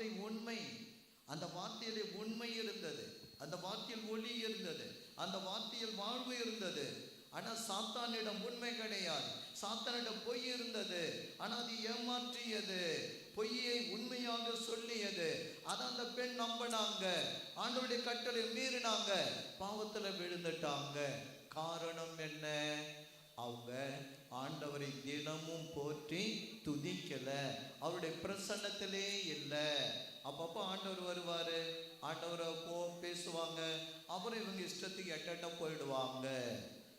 வார்த்தை உண்மை. அந்த வார்த்தையிலே உண்மை இருந்தது. அந்த வார்த்தையில் ஒளி இருந்தது. அந்த வார்த்தையில் வாழ்வு இருந்தது. ஆனால் சாத்தானிடம் உண்மை கிடையாது. சாத்தானிடம் பொய் இருந்தது. ஆனால் அது ஏமாற்றியது. பொய்யை உண்மையாக சொல்லியது. அதை அந்த பெண் நம்பினாங்க. ஆண்டவருடைய கட்டளை மீறினாங்க. பாவத்தில் விழுந்துட்டாங்க. காரணம் என்ன? அவங்க ஆண்ட தினமும் போற்றி துதிக்கலை. அவருடைய பிரசன்னத்திலே இல்லை. அப்பப்போ ஆண்டவர் வருவாரு. ஆண்டவரை போ பேசுவாங்க. அப்புறம் இவங்க இஷ்டத்துக்கு எட்ட போயிடுவாங்க.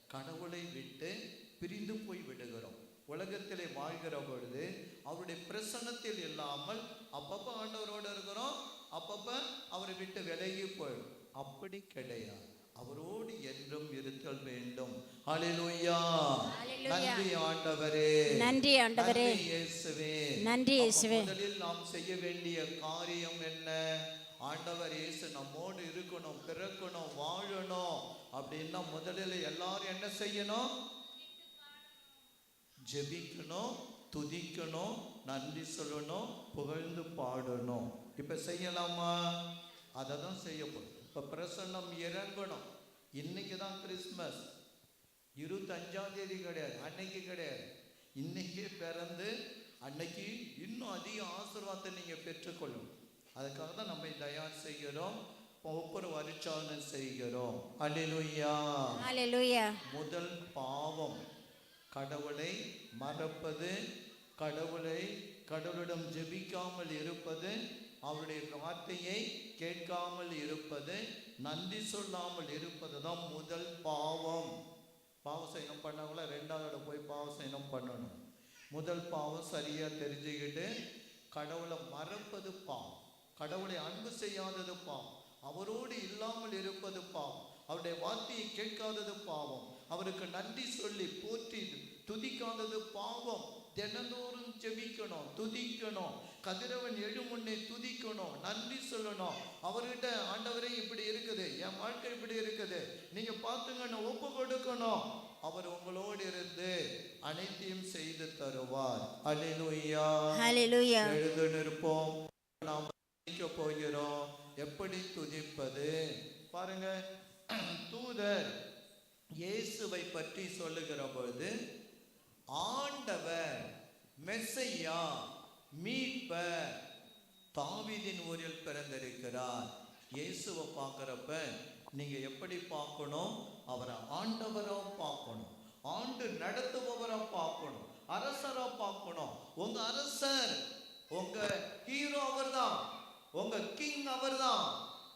கடவுளை விட்டு பிரிந்து போய் விடுகிறோம். உலகத்திலே வாழ்கிற பொழுது அவருடைய பிரசன்னத்தில் இல்லாமல் அப்பப்போ ஆண்டவரோட இருக்கிறோம். அப்பப்ப அவரை விட்டு விலகி போயிடும். அப்படி கிடையாது. அவரோடு என்றும் இருத்தல் வேண்டும். அலிலுயா நன்றி ஆண்டவரே. நன்றி ஆண்டவரே. நன்றி இயேசுவே. நன்றி இயேசுவே. முதலில் நாம் செய்ய வேண்டிய காரியம் என்ன? ஆண்டவர் இயேசு நம்மோடு இருக்கணும் பிறக்கணும் வாழணும் அப்படின்னா முதலில் எல்லாரும் என்ன செய்யணும்? ஜெபிக்கணும் துதிக்கணும் நன்றி சொல்லணும் புகழ்ந்து பாடணும். இப்ப செய்யலாமா? அதை தான் செய்ய போறோம் இப்ப பிரசன்னம் இறங்கணும். இன்னைக்கு தான் கிறிஸ்மஸ். இருபத்தஞ்சாம் தேதி கிடையாது. அன்னைக்கு கிடையாது. இன்னைக்கே பிறந்து அன்னைக்கு இன்னும் அதிக ஆசீர்வாதத்தை நீங்க பெற்றுக்கொள்ளும். அதுக்காக தான் நம்ம தயார் செய்கிறோம். ஒவ்வொரு வருச்சாலனம் செய்கிறோம். அல்லேலூயா ஹalleluya. முதல் பாவம் கடவுளை மறப்பது கடவுளை கடவுளிடம் ஜெபிக்காமல் இருப்பது அவருடைய வார்த்தையை கேட்காமல் இருப்பது நன்றி சொல்லாமல் இருப்பது தான் முதல் பாவம். பாவ செய்யணும் பண்ணவங்கள ரெண்டாவது போய் பாவ பண்ணணும். முதல் பாவம் சரியாக தெரிஞ்சுக்கிட்டு கடவுளை மறப்பது பாவம். கடவுளை அன்பு செய்யாதது பாவம். அவரோடு இல்லாமல் இருப்பது பாவம். அவருடைய வார்த்தையை கேட்காதது பாவம். அவருக்கு நன்றி சொல்லி போற்றி துதிக்காதது பாவம். தினந்தோறும் ஜெபிக்கணும் துதிக்கணும். கதிரவன் எழுமுன்னே துதிக்கணும் நன்றி சொல்லணும். அவர்கிட்ட ஆண்டவரே இப்படி இருக்குது. என் வாழ்க்கை இப்படி இருக்குது. நீங்க பார்த்துங்கன்னு ஒப்பு கொடுக்கணும். அனைத்தையும் செய்து தருவார். அல்லேலூயா ஹalleluya. எழுந்து நிற்போம் நாம் துதிக்க போகிறோம். எப்படி துதிப்பது? பாருங்க. தூதர் இயேசுவை பற்றி சொல்லுகிற பொழுது ஆண்டவர் மெஸ்ஸையா மீட்பர் தாவீதின் ஊரில் பிறந்திருக்கிறார். இயேசுவை பார்க்குறப்ப நீங்க எப்படி பார்க்கணும்? அவரை ஆண்டவரா பார்க்கணும். ஆண்டு நடத்துபவரை பார்க்கணும். அரசரை பார்க்கணும். உங்க அரசர் உங்க ஹீரோ அவர்தான். உங்க கிங் அவர்தான்.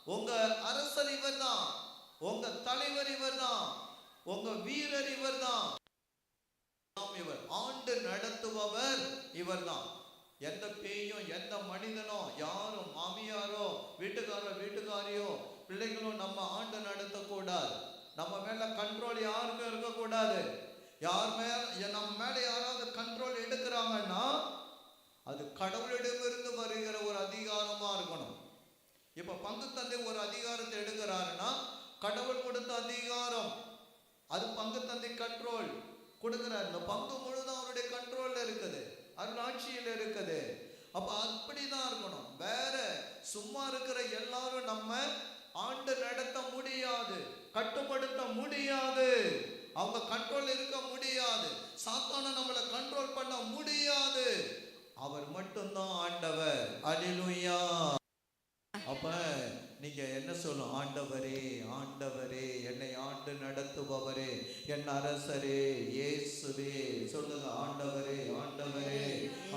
உங்க அரசர் இவர்தான். உங்க தலைவர் இவர்தான். உங்க வீரர் இவர்தான். தான் இவர். ஆண்டு நடத்துபவர் இவர்தான். எந்த பேயும் எந்த மனிதனோ யாரும் மாமியாரோ வீட்டுக்காரோ வீட்டுக்காரியோ பிள்ளைகளும் நம்ம ஆண்டு நடத்தக்கூடாது. நம்ம மேல கூடாது. யார் மேல நம்ம மேல யாராவது கண்ட்ரோல் எடுக்கிறாங்கன்னா அது கடவுளிடமிருந்து வருகிற ஒரு அதிகாரமா இருக்கணும். இப்ப பங்கு தந்தை ஒரு அதிகாரத்தை எடுக்கிறாருன்னா கடவுள் கொடுத்த அதிகாரம் அது பங்கு தந்தை கண்ட்ரோல் கொடுக்கிறார். இந்த பங்கு முழுதும் அவருடைய கண்ட்ரோல்ல இருக்குது. அருளாட்சியில் இருக்குது. அப்ப அப்படிதான் இருக்கணும். வேற சும்மா இருக்கிற எல்லாரும் நம்ம ஆண்டு நடத்த முடியாது கட்டுப்படுத்த முடியாது. அவங்க கண்ட்ரோல் இருக்க முடியாது. சாத்தான நம்மளை கண்ட்ரோல் பண்ண முடியாது. அவர் மட்டும்தான் ஆண்டவர். அல்லேலூயா அப்ப நீங்க என்ன சொல்லும் ஆண்டவரே ஆண்டவரே என்னை ஆண்டு நடத்துபவரே என் அரசரே இயேசுவே. சொல்லுங்க ஆண்டவரே ஆண்டவரே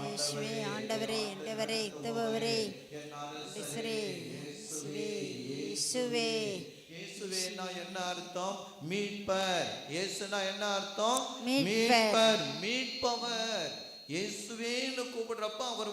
ஆண்டவரே ஆண்டவரே இத்தவரே என் அரசரே, இயேசுவே இயேசுவே. இயேசுவேனா என்ன அர்த்தம்? மீட்பர். இயேசுனா என்ன அர்த்தம்? மீட்பர். மீட்பவர். இயேசுவேன்னு கூப்பிடுறப்ப அவர்